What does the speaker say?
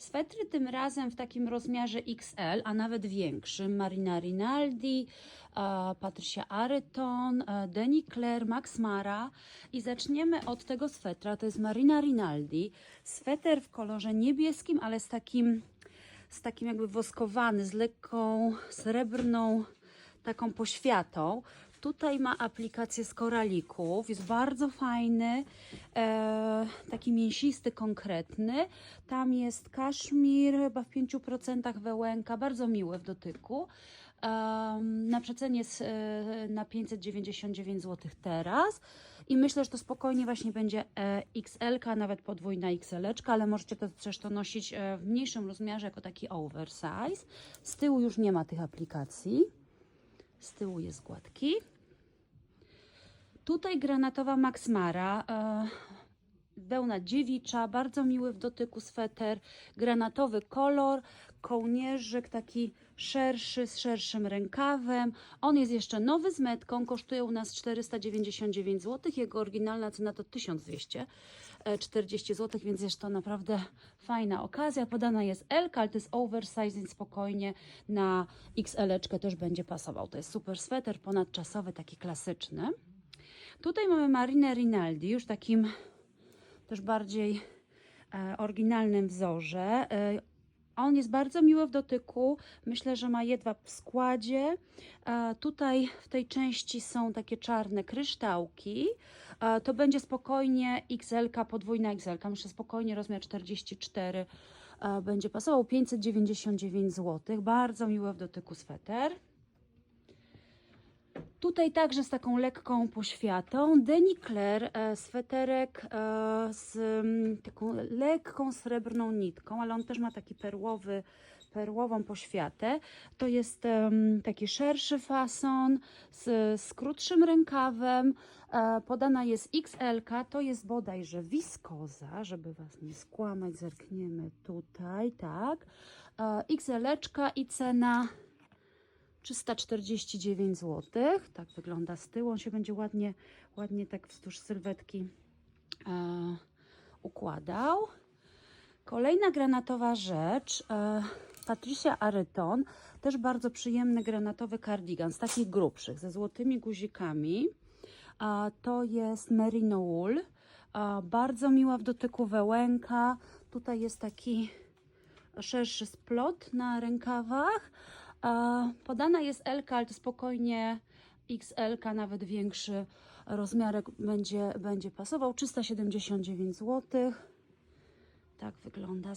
Swetry tym razem w takim rozmiarze XL, a nawet większym. Marina Rinaldi, e, Patricia Aryton, e, Denny Claire, Max Mara. I zaczniemy od tego swetra. To jest Marina Rinaldi. Sweter w kolorze niebieskim, ale z takim, z takim jakby woskowany, z lekką srebrną taką poświatą. Tutaj ma aplikację z koralików, jest bardzo fajny, e, taki mięsisty, konkretny. Tam jest kaszmir, chyba w 5% wełęka, bardzo miły w dotyku. Em, na przecenie jest e, na 599 zł teraz i myślę, że to spokojnie właśnie będzie e, XL, nawet podwójna XL, ale możecie to też to nosić e, w mniejszym rozmiarze jako taki oversize. Z tyłu już nie ma tych aplikacji. Z tyłu jest gładki. Tutaj granatowa Maxmara. E, wełna dziewicza, bardzo miły w dotyku sweter, granatowy kolor, kołnierzyk taki szerszy, z szerszym rękawem. On jest jeszcze nowy z metką, kosztuje u nas 499 zł, jego oryginalna cena to 1240 zł, więc jest to naprawdę fajna okazja. Podana jest L, ale to jest oversize, więc spokojnie na XL też będzie pasował. To jest super sweter, ponadczasowy, taki klasyczny. Tutaj mamy Marinę Rinaldi, już takim też bardziej e, oryginalnym wzorze. On jest bardzo miły w dotyku. Myślę, że ma jedwab w składzie. E, tutaj w tej części są takie czarne kryształki. E, to będzie spokojnie XL, podwójna XL. Myślę spokojnie rozmiar 44 e, będzie pasował. 599 zł. Bardzo miły w dotyku sweter. Tutaj także z taką lekką poświatą. Denny Claire, e, sweterek e, z mm, taką lekką srebrną nitką, ale on też ma taki perłowy, perłową poświatę. To jest taki szerszy fason z, z krótszym rękawem. E, podana jest XL, to jest bodajże wiskoza, żeby Was nie skłamać, zerkniemy tutaj, tak. E, XL i cena 349 zł. Tak wygląda z tyłu. On się będzie ładnie, ładnie tak wzdłuż sylwetki e, układał. Kolejna granatowa rzecz. E, Patricia Aryton. Też bardzo przyjemny granatowy kardigan z takich grubszych, ze złotymi guzikami. A to jest Merino Wool. A, bardzo miła w dotyku wełęka. Tutaj jest taki szerszy splot na rękawach. Podana jest L, ale to spokojnie XL, nawet większy rozmiarek będzie, będzie pasował. 379 zł. Tak wygląda